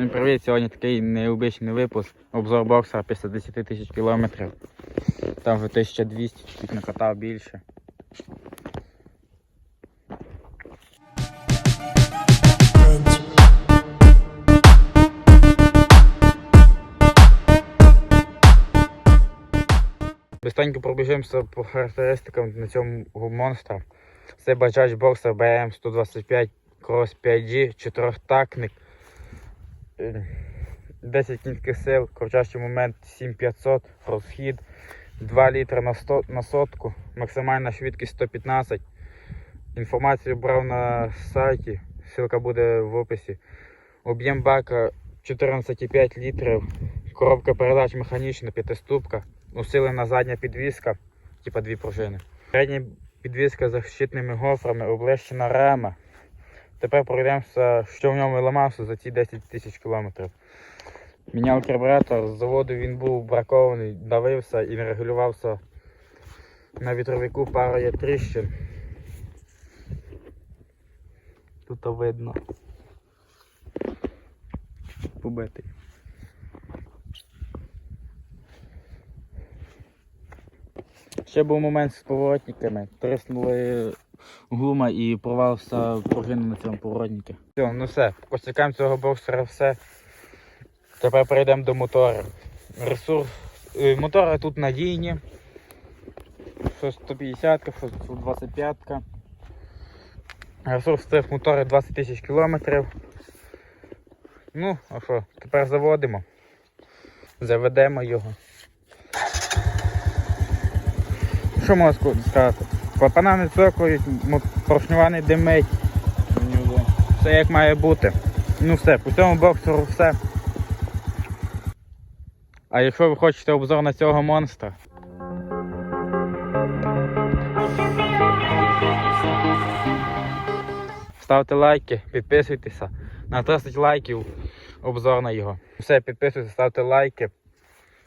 Всім привіт! Сьогодні такий необичний випуск. Обзор боксера після 10 тисяч кілометрів. Там вже 1200, чуть накатав більше. Бистенько пробіжимося по характеристикам на цьому монстра. Це Bajaj Boxer BM125 Cross 5G, чотирьохтактник. Е, 10 кінських сил, крутящий момент 7500, розхід 2 літри на, 100, на сотку, максимальна швидкість 115. Інформацію брав на сайті, ссылка буде в описі. Об'єм бака 14,5 літрів, коробка передач механічна, п'ятиступка, усилена задня підвіска, типа дві пружини. Передня підвіска з защитними гофрами, облещена рама. Тепер пройдемося, що в ньому ламався за ці 10 тисяч кілометрів. Міняв карбюратор, з заводу він був бракований, давився і не регулювався на вітровику пара є тріщин. Тут видно. Побитий. Ще був момент з поворотниками. Триснули гума і порвався пружина на цьому поворотнику. Все, ну все, косякам цього боксера все. Тепер перейдемо до мотора. Ресурс. е, Мотори тут надійні. Що 150, що 125. Ресурс цих моторів 20 тисяч кілометрів. Ну, а що, тепер заводимо. Заведемо його. Що ску- сказати? Клапана не цокають, мо- поршнюва не димить. Все як має бути. Ну все, по цьому боксеру все. А якщо ви хочете обзор на цього монстра, ставте лайки, підписуйтеся. На 30 лайків обзор на його. Все, підписуйтесь, ставте лайки,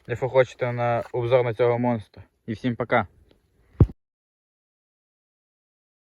якщо хочете на обзор на цього монстра. І всім пока.